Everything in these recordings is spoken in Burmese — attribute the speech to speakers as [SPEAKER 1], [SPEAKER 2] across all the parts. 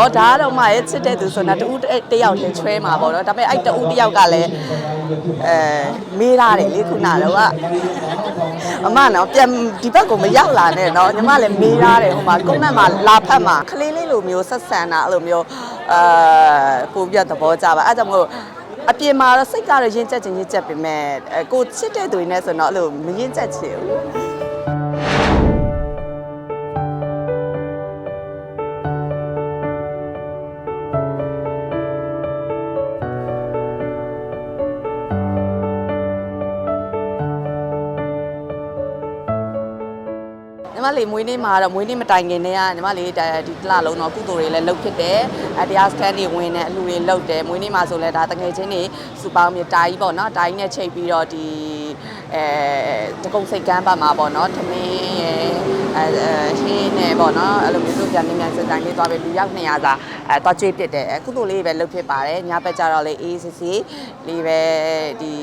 [SPEAKER 1] ဩဒါကတော့မှရဲ့ချစ်တဲ့သူဆိုတော့တူတယောက်တည်းချွဲမှာပေါ့နော်ဒါပေမဲ့အဲ့တူတယောက်ကလည်းအဲမေးရတယ်လေခုနကတော့ကအမနော်ပြန်ဒီဘက်ကိုမရောက်လာနဲ့နော်ညီမလည်းမေးရတယ်ဟိုမှာကုန်းနဲ့မှာလာဖက်မှာခလေးလေးလိုမျိုးဆက်ဆံတာအဲ့လိုမျိုးအာပို့ပြသဘောကျပါအဲ့ဒါကြောင့်မို့အပြင်မှာတော့စိတ်ကတော့ရင်းချက်ချင်းရင်းချက်ပေမဲ့အဲကိုချစ်တဲ့သူတွေနဲ့ဆိုတော့အဲ့လိုမရင်းချက်ချင်ဘူး ညီမလေးမွေးနေ့မှာတော့မွေးနေ့မတိုင်ခင်တည်းကညီမလေးဒါဒီတစ်လလုံးတော့ကုသိုလ်တွေလည်းလုပ်ဖြစ်တယ်အတရားစကန်တွေဝင်တယ်အလှူတွေလုပ်တယ်မွေးနေ့မှာဆိုလဲဒါတငယ်ချင်းတွေစုပေါင်းမြေတာကြီးပေါ့နော်တာကြီးနဲ့ချိန်ပြီးတော့ဒီအဲတကုံစိတ်ကမ်းပတ်မှာပေါ့နော်သမင်းရယ်အဲဟင်းနဲ့ပေါ့နော်အဲ့လိုမျိုးတို့ပြန်နေမြန်စတိုင်းလေးသွားပြီးလူရောက်200စာအဲသွားကျွေးပစ်တယ်ကုသိုလ်လေးပဲလုပ်ဖြစ်ပါတယ်ညဘက်ကျတော့လေအေးစစ်စစ်လေးပဲဒီ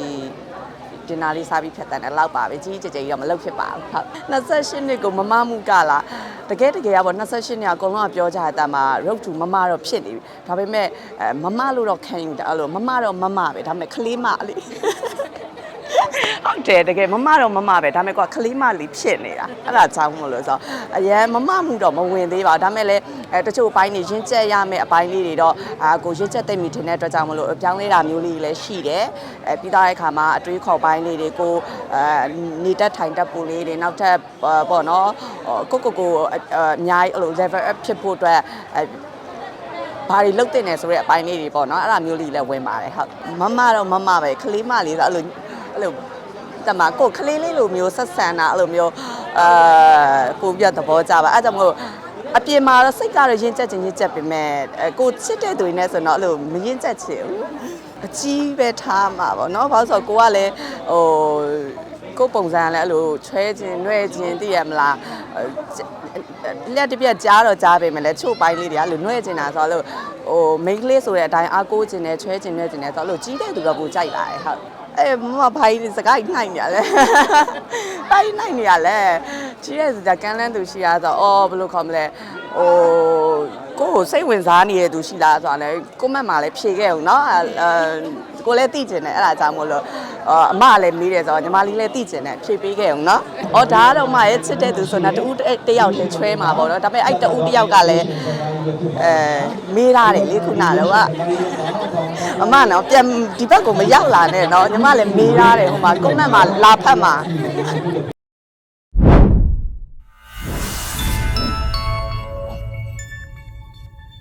[SPEAKER 1] ဒီနာလေးစားပြီးဖြတ်တန်းတယ်လောက်ပါပဲကြီးကြကြကြီးတော့မလုပ်ဖြစ်ပါဘူးဟုတ်28နှစ်ကိုမမမှုကလာတကယ်တကယ်ကပေါ့28နှစ်အကုန်လုံးကပြောကြတဲ့အတမ်းမှာ road to မမတော့ဖြစ်နေပြီဒါပေမဲ့အဲမမလို့တော့ခံယူတာအဲ့လိုမမတော့မမပဲဒါပေမဲ့ကလေးမလေး ဟုတ်တယ်တကယ်မမတော့မမပဲဒါပေမဲ့ကွာကလေးမလေးဖြစ်နေတာအဲ့ဒါကြောင့်မလို့ဆိုတော့အရန်မမမှုတော့မဝင်သေးပါဘူးဒါပေမဲ့လည်းအဲတချို့အပိုင်းတွေရင်းကျက်ရမယ့်အပိုင်းလေးတွေတော့အာကိုရင်းကျက်သိမ့်မိထင်တဲ့အတွက်ကြောင့်မလို့ပြောင်းလဲတာမျိုးလေးလည်းရှိတယ်အဲပြီးသားတဲ့အခါမှာအတွေးခေါ်ပိုင်းလေးတွေကိုအဲနေတက်ထိုင်တက်ပူလေးတွေနောက်ထပ်ပေါ့နော်ကိုကိုကိုအများကြီးအဲ့လို level up ဖြစ်ဖို့အတွက်အဲဘာတွေလုတ်တင်နေဆိုတဲ့အပိုင်းလေးတွေပေါ့နော်အဲ့ဒါမျိုးလေးလည်းဝင်ပါတယ်ဟုတ်မမတော့မမပဲကလေးမလေးဆိုအဲ့လိုအဲ့လို တမကိုကလေးလေးလိုမျိုးဆက်ဆံတာအဲ့လိုမျိုးအာပို့ပြသဘောကျပါအဲ့ဒါကြောင့်မို့အပြင်မှာတော့စိတ်ကတော့ရင်းချက်ချင်းရင်းချက်ပေမဲ့အဲကိုချစ်တဲ့သူတွေနဲ့ဆိုတော့အဲ့လိုမရင်းချက်ချင်ဘူးအကြီးပဲထားမှာပေါ့နော်ဘာလို့ဆိုတော့ကိုကလည်းဟိုကိုယ်ပုံစံကလည်းအဲ့လိုချွဲခြင်းနှဲ့ခြင်းသိရမလားအဲလက်တစ်ပြက်ကြားတော့ကြားပေမဲ့လည်းချို့ပိုင်းလေးတွေကအဲ့လိုနှဲ့ခြင်းတာဆိုတော့အဲ့လိုဟို main ကလေးဆိုတဲ့အတိုင်းအားကိုးခြင်းနဲ့ချွဲခြင်းနဲ့ခြင်းနဲ့ဆိုတော့အဲ့လိုကြီးတဲ့သူတော့ကိုကြိုက်လာတယ်ဟုတ် အဲမမဖိုင်စကားနှိုက်နေရလဲဖိုင်နှိုက်နေရလဲကြီးတဲ့သူကကန်းလန်းသူရှိရဆိုတော့အော်ဘယ်လိုခေါ်မလဲဟိုကိုယ်ကိုစိတ်ဝင်စားနေတဲ့သူရှိလားဆိုတာလည်းကိုမက်မှာလည်းဖြေခဲ့အောင်เนาะအဲကိုလည်းသိကျင်တယ်အဲ့ဒါကြောင့်မို့လို့အော်အမကလည်းမေးတယ်ဆိုတော့ညီမလေးလည်းသိကျင်တယ်ဖြေပေးခဲ့အောင်เนาะအော်ဒါကတော့မရဲ့ချစ်တဲ့သူဆိုတော့တူတယောက်တည်းချွဲမှာပေါ့နော်ဒါပေမဲ့အဲ့တူတယောက်ကလည်းအဲမေးရတယ်လေခုနကတော့က အမနော်ပြန်ဒီဘက်ကိုမရောက်လာနဲ့နော်ညီမလည်းမေးရတယ်ဟိုမှာကုန်းနဲ့မှာလာဖက်မှာ